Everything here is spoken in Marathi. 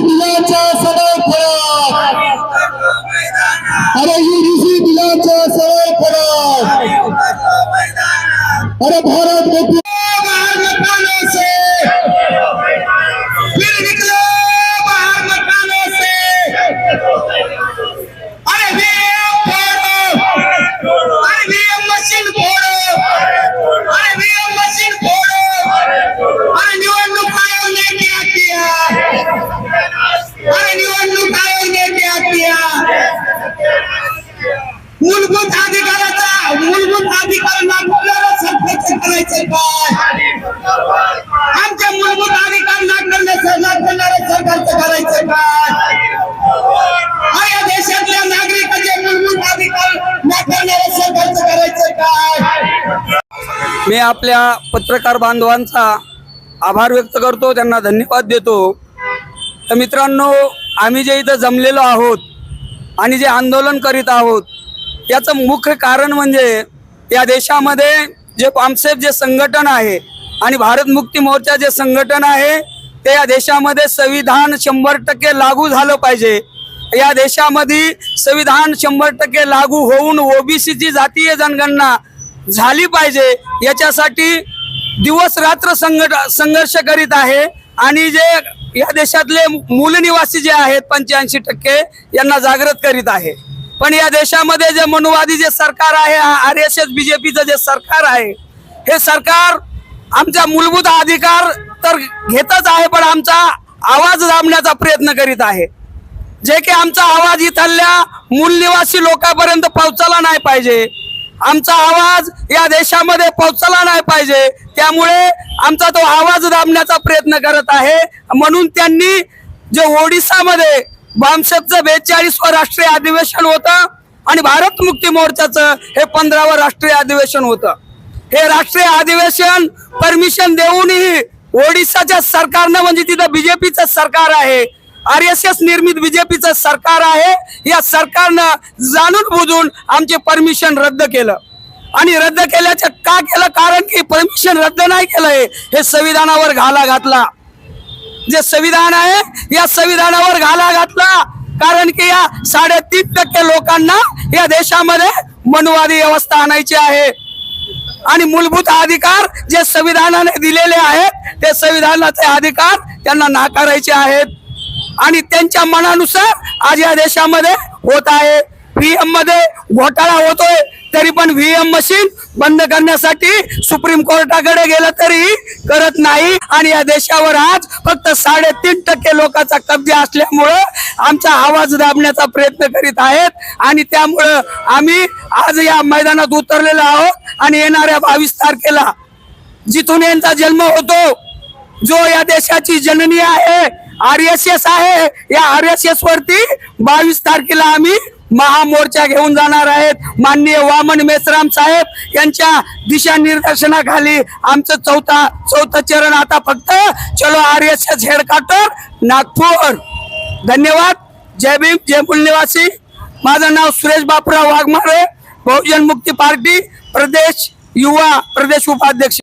बिलाच्या सदैव फराक अरे यूडीसी बिलाच्या सदैव फराक अरे भारत को बाहर अरे निवडणूक आयोग ने क्या अरे निवडणूक आयोग ने क्या मूलभूत अधिकाराचा मूलभूत अधिकार नाकारणारा सरकारचं करायचं काय आमचे मूलभूत अधिकार नाकारण्याचं नाकारणाऱ्या सरकारचं करायचं काय या देशातल्या नागरिकांचे मूलभूत अधिकार नाकारणाऱ्या सरकारचं करायचं काय मी आपल्या पत्रकार बांधवांचा आभार व्यक्त करतो त्यांना धन्यवाद देतो. तर मित्रांनो आम्ही जे इथं जमलेलो आहोत आणि जे आंदोलन करीत आहोत याचं मुख्य कारण म्हणजे या देशामध्ये जे पामसेफ जे संघटन आहे आणि भारत मुक्ती मोर्चा जे संघटन आहे ते या देशामध्ये संविधान शंभर टक्के लागू झालं पाहिजे. या देशामध्ये संविधान शंभर टक्के लागू होऊन ओबीसीची जातीय जनगणना झाली पाहिजे याच्यासाठी दिवस रात्र संघट संघर्ष करीत आहे. आणि जे या देशातले मूलनिवासी जे आहेत पंच्याऐंशी टक्के यांना जागृत करीत आहे. पण या देशामध्ये जे मनुवादी जे सरकार आहे आर एस एस बीजेपीचं जे सरकार आहे हे सरकार आमचा मूलभूत अधिकार तर घेतच आहे पण आमचा आवाज दाबण्याचा प्रयत्न करीत आहे. जे की आमचा आवाज इथल्या मूलनिवासी लोकांपर्यंत पोहोचला नाही पाहिजे. आमचा आवाज या देशामध्ये पोहोचला नाही पाहिजे. त्यामुळे आमचा तो आवाज दाबण्याचा प्रयत्न करत आहे. म्हणून त्यांनी जे ओडिसामध्ये बामसेपचं बेचाळीसवं राष्ट्रीय अधिवेशन होतं आणि भारत मुक्ती मोर्चाचं हे पंधरावं राष्ट्रीय अधिवेशन होतं. हे राष्ट्रीय अधिवेशन परमिशन देऊनही ओडिसाच्या सरकारनं म्हणजे तिथं बीजेपीचं सरकार आहे आर एस एस निर्मित बीजेपीचं सरकार आहे. या सरकारनं जाणून बुजून आमचे परमिशन रद्द केलं. आणि रद्द केल्याचं का केलं? कारण की परमिशन रद्द नाही केलंय. हे संविधानावर घाला घातला. जे संविधान आहे या संविधानावर घाला घातला. कारण की या साडेतीन टक्के लोकांना या देशामध्ये मनुवादी व्यवस्था आणायची आहे. आणि मूलभूत अधिकार जे संविधानाने दिलेले आहेत ते संविधानाचे अधिकार त्यांना नाकारायचे आहेत. आणि त्यांच्या मनानुसार आज या देशामध्ये होत आहे. व्हीएममध्ये घोटाळा होतोय तरी पण व्हीएम मशीन बंद करण्यासाठी सुप्रीम कोर्टाकडे गेलं तरी करत नाही. आणि या देशावर आज फक्त साडेतीन टक्के लोकांचा कब्जा असल्यामुळं आमचा आवाज दाबण्याचा प्रयत्न करीत आहेत. आणि त्यामुळं आम्ही आज या मैदानात उतरलेलो आहोत. आणि येणाऱ्या बावीस तारखेला जिथून यांचा जन्म होतो जो या देशाची जननी आहे आर एस एस आहे. या आर एस एस वरती बावीस तारखेला आम्ही महामोर्चा घेऊन जाणार आहेत. माननीय वामन मेसराम साहेब यांच्या दिशानिर्देशनाखाली आमचं चौथा चौथं चरण आता फक्त चलो R S S headquarter Nagpur. धन्यवाद. जय भीम जय मूलनिवासी माझं नाव सुरेश बापराव वाघमारे बहुजन मुक्ती पार्टी प्रदेश युवा प्रदेश उपाध्यक्ष.